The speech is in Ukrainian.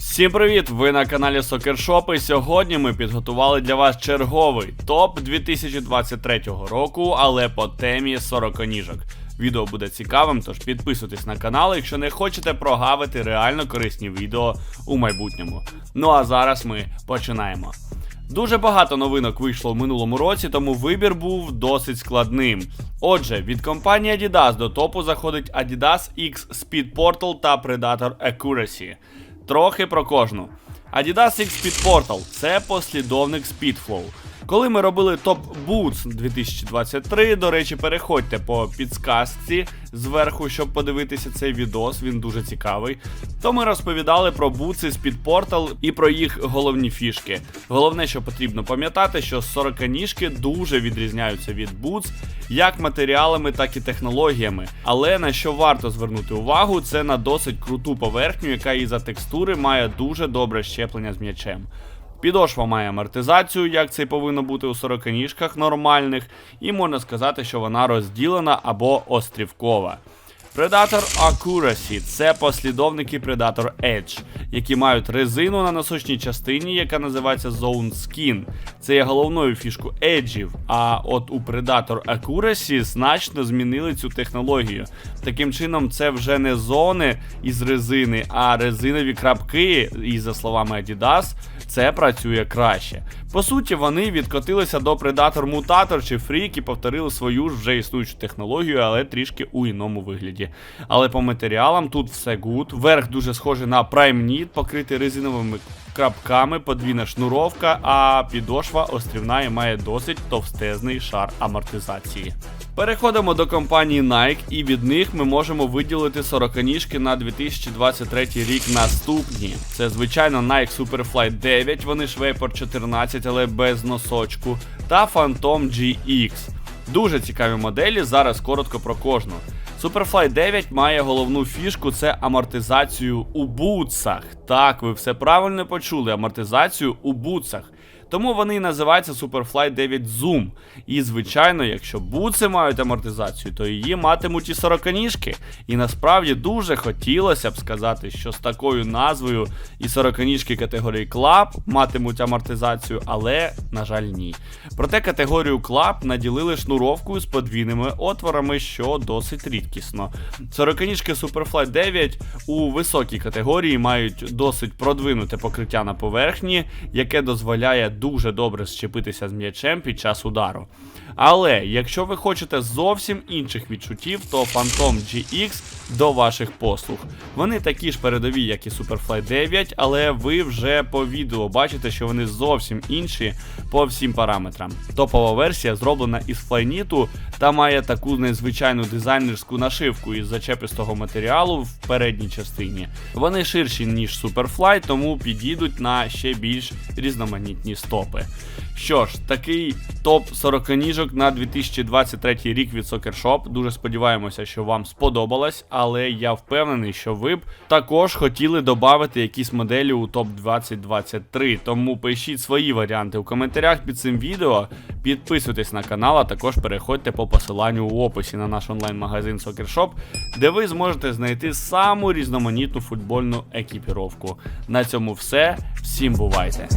Всім привіт! Ви на каналі Soccer і сьогодні ми підготували для вас черговий топ 2023 року, але по темі 40 ніжок. Відео буде цікавим, тож підписуйтесь на канал, якщо не хочете прогавити реально корисні відео у майбутньому. Ну а зараз ми починаємо. Дуже багато новинок вийшло в минулому році, тому вибір був досить складним. Отже, від компанії Adidas до топу заходить Adidas X Speed Portal та Predator Accuracy. Трохи про кожну. Adidas X Speed Portal це послідовник Speedflow. Коли ми робили топ Boots 2023, до речі, переходьте по підсказці зверху, щоб подивитися цей відос, він дуже цікавий. То ми розповідали про бутси Speed Portal і про їх головні фішки. Головне, що потрібно пам'ятати, що 40 ніжки дуже відрізняються від Boots як матеріалами, так і технологіями. Але на що варто звернути увагу, це на досить круту поверхню, яка із за текстури має дуже добре щеплення з м'ячем. Підошва має амортизацію, як це й повинно бути у 40 ніжках нормальних, і можна сказати, що вона розділена або острівкова. Predator Accuracy це послідовники Predator Edge, які мають резину на носочній частині, яка називається Zone Skin. Це є головною фішкою еджів. А от у Predator Accuracy значно змінили цю технологію. Таким чином, це вже не зони із резини, а резинові крапки, і за словами Adidas, це працює краще. По суті, вони відкотилися до Predator Mutator чи Freak і повторили свою ж вже існуючу технологію, але трішки у іному вигляді. Але по матеріалам тут все гуд. Верх дуже схожий на Prime Knit, покритий резиновими крапками, подвійна шнуровка, а підошва острівна і має досить товстезний шар амортизації. Переходимо до компанії Nike, і від них ми можемо виділити 40 ніжки на 2023 рік наступні. Це звичайно Nike Superfly 9, вони ж Vapor 14, але без носочку, та Phantom GX. Дуже цікаві моделі, зараз коротко про кожну. Superfly 9 має головну фішку це амортизацію у бутсах. Так, ви все правильно почули, амортизацію у бутсах. Тому вони і називаються Superfly 9 Zoom. І, звичайно, якщо бутси мають амортизацію, то її матимуть і 40 ніжки. І насправді дуже хотілося б сказати, що з такою назвою і 40 ніжки категорії Club матимуть амортизацію, але, на жаль, ні. Проте категорію Club наділили шнуровкою з подвійними отворами, що досить рідкісно. 40 ніжки Superfly 9 у високій категорії мають досить продвинуте покриття на поверхні, яке дозволяє дуже добре щепитися з м'ячем під час удару. Але якщо ви хочете зовсім інших відчуттів, то Phantom GX до ваших послуг. Вони такі ж передові, як і Superfly 9, але ви вже по відео бачите, що вони зовсім інші по всім параметрам. Топова версія зроблена із флайніту та має таку незвичайну дизайнерську нашивку із зачепистого матеріалу в передній частині. Вони ширші, ніж Superfly, тому підійдуть на ще більш різноманітні стопи. Що ж, такий топ 40 ніжок на 2023 рік від Soccer Shop. Дуже сподіваємося, що вам сподобалось, але я впевнений, що ви б також хотіли додати якісь моделі у топ 2023. Тому пишіть свої варіанти у коментарях під цим відео. Підписуйтесь на канал, а також переходьте по посиланню у описі на наш онлайн-магазин Soccer Shop, де ви зможете знайти саму різноманітну футбольну екіпіровку. На цьому все. Всім бувайте!